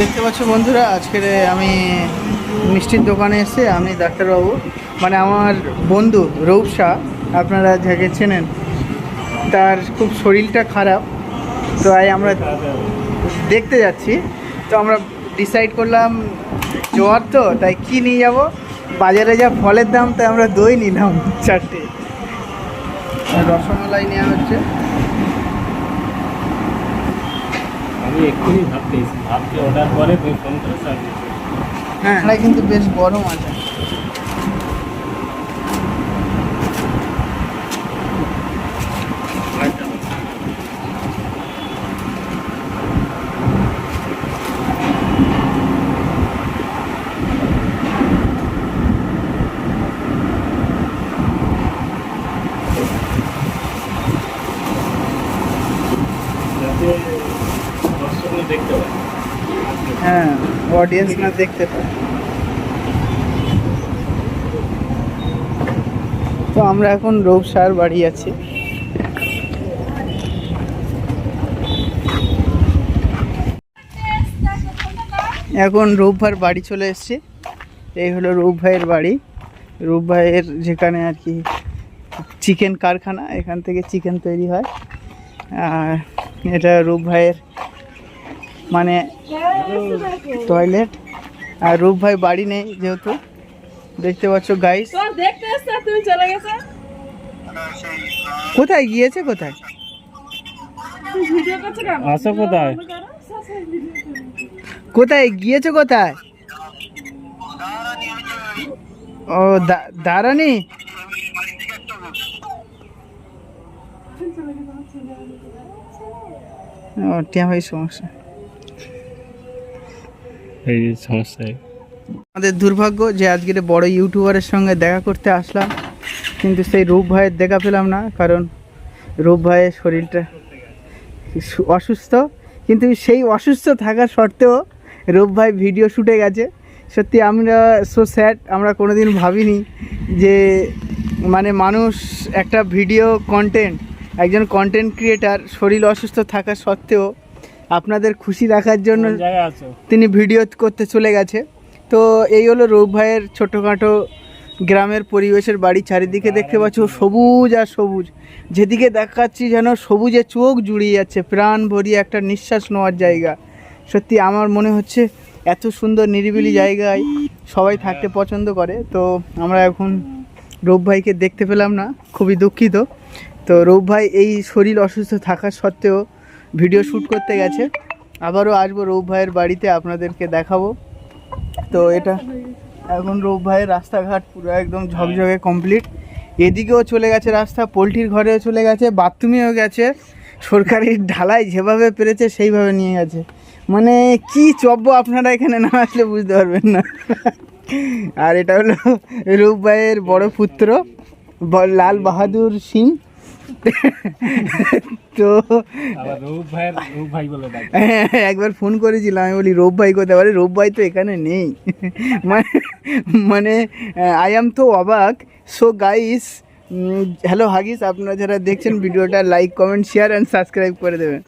দেখতে পাচ্ছ বন্ধুরা, আজকের আমি মিষ্টির দোকানে এসে আমি ডাক্তারবাবু মানে আমার বন্ধু রৌপ শাহ, আপনারা যাকে চেনেন, তার খুব শরীরটা খারাপ তো তাই আমরা দেখতে যাচ্ছি। তো আমরা ডিসাইড করলাম, জ্বর তো, তাই কি নিয়ে যাব? বাজারে যা ফলের দাম, তাই আমরা দই নিলাম চারটে। রসমালাই নেওয়া হচ্ছে আমি এক্ষুনি ভাবতেছি ভাবতে অর্ডার করে তুমি ফোন করে সার্ভিস হ্যাঁ এটা কিন্তু বেশ গরম আছে যাতে দর্শকরা দেখতে পায় হ্যাঁ অডিয়েন্স না দেখতে পায়। তো আমরা এখন রৌসার বাড়ি আছি। এখন রূপ ভাইয়ের বাড়ি চলে এসেছি। এই হলো রূপ ভাইয়ের বাড়ি। রূপ ভাইয়ের যেখানে আর কি চিকেন কারখানা, এখান থেকে চিকেন তৈরি হয়। আর এটা রূপ ভাইয়ের মানে টয়লেট। আর রূপ ভাই বাড়ি নেই যেহেতু। দেখতে পাচ্ছ গাইস কোথায়? গিয়েছে কোথায়? আসো কোথায়? কোথায়? গিয়েছে কোথায়? ও দা- দাঁড়ানি ও টিয়া ভাই সমস্যা। এই আমাদের দুর্ভাগ্য যে আজকের বড় ইউটিউবারের সঙ্গে দেখা করতে আসলাম, কিন্তু সেই রূপ ভাইয়ের দেখা পেলাম না, কারণ রূপ ভাইয়ের শরীরটা অসুস্থ, কিন্তু সেই অসুস্থ থাকা সত্ত্বেও রূপ ভাই ভিডিও শুটে গেছে। সত্যি আমরা সো স্যাড আমরা কোনোদিন ভাবিনি যে মানে মানুষ একটা ভিডিও কন্টেন্ট একজন কন্টেন্ট ক্রিয়েটার শরীর অসুস্থ থাকা সত্ত্বেও আপনাদের খুশি রাখার জন্য তিনি ভিডিও করতে চলে গেছে। তো এই হলো রূপ ভাইয়ের ছোটোখাটো গ্রামের পরিবেশের বাড়ি চারিদিকে দেখতে পাচ্ছ সবুজ আর সবুজ। যেদিকে দেখাচ্ছি যেন সবুজে চোখ জুড়িয়ে যাচ্ছে প্রাণ ভরিয়ে একটা নিঃশ্বাস নেওয়ার জায়গা। সত্যি আমার মনে হচ্ছে এত সুন্দর নিরিবিলি জায়গায় সবাই থাকতে পছন্দ করে। তো আমরা এখন রূপ ভাইকে দেখতে পেলাম না খুবই দুঃখিত। তো রূপ ভাই এই শরীর অসুস্থ থাকা সত্ত্বেও ভিডিও শ্যুট করতে গেছে। আবারও আসব রূপ ভাইয়ের বাড়িতে, আপনাদেরকে দেখাবো। তো এটা এখন রূপ ভাইয়ের রাস্তাঘাট পুরো একদম ঝকঝকে কমপ্লিট এদিকেও চলে গেছে রাস্তা, পোলট্রির ঘরেও চলে গেছে, বাথরুমেও গেছে। সরকারি ঢালাই যেভাবে পেরেছে, সেইভাবে নিয়ে গেছে। মানে কি চব্য আপনারা এখানে না আসলে বুঝতে পারবেন না। আর এটা হলো রূপ ভাইয়ের বড় পুত্র লাল বাহাদুর সিং। তো একবার ফোন করেছিলাম আমি বলি রোব ভাই কোথায়? বলে রোব ভাই তো এখানে নেই। মানে মানে আই এম তো অবাক। সো গাইস হ্যালো হাগিস আপনারা যারা দেখছেন ভিডিওটা like comment share and subscribe করে দেবেন।